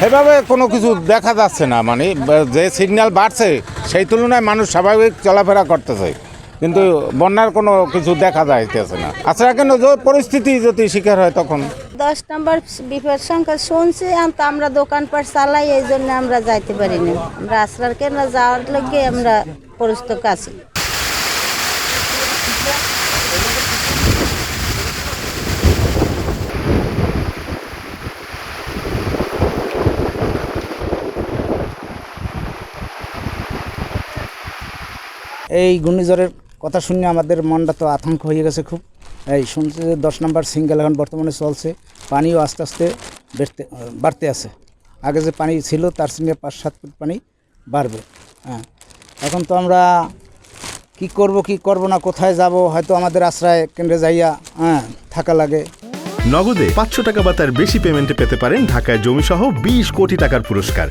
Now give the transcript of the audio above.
সেভাবে কোনো কিছু দেখা যাচ্ছে না মানে যে সিগন্যাল বাড়ছে, সেই তুলনায় মানুষ স্বাভাবিক চলাফেরা করতেছে। কিন্তু বন্যার কোনো কিছু দেখা যাইতেছে না। আচ্ছা কেন পরিস্থিতি যদি শিকার হয় তখন? দশ নম্বর বিপদ সংখ্যা শুনছি তো আমরা দোকানপাট চালাই, এই জন্য আমরা যাইতে পারিনি। আমরা আশ্রার কেন যাওয়ার লাগে আমরা পরিস্থিত আছি এই ঘূর্ণিঝড়ের কথা শুনে আমাদের মনটা তো আতঙ্ক হয়ে গেছে খুব। এই শুনছি যে দশ নম্বর সিঙ্গেল এখন বর্তমানে চলছে। পানিও আস্তে আস্তে বেড়তে, বাড়তে আছে। আগে যে পানি ছিল তার সঙ্গে পাঁচ সাত ফুট পানি বাড়বে। হ্যাঁ। এখন তো আমরা কি করব কি করব না, কোথায় যাব, হয়তো আমাদের আশ্রয় কেন্দ্রে যাইয়া হ্যাঁ থাকা লাগে। নগদে পাঁচশো টাকা বা তার বেশি পেমেন্টে পেতে পারেন ঢাকায় জমিসহ বিশ কোটি টাকার পুরস্কার।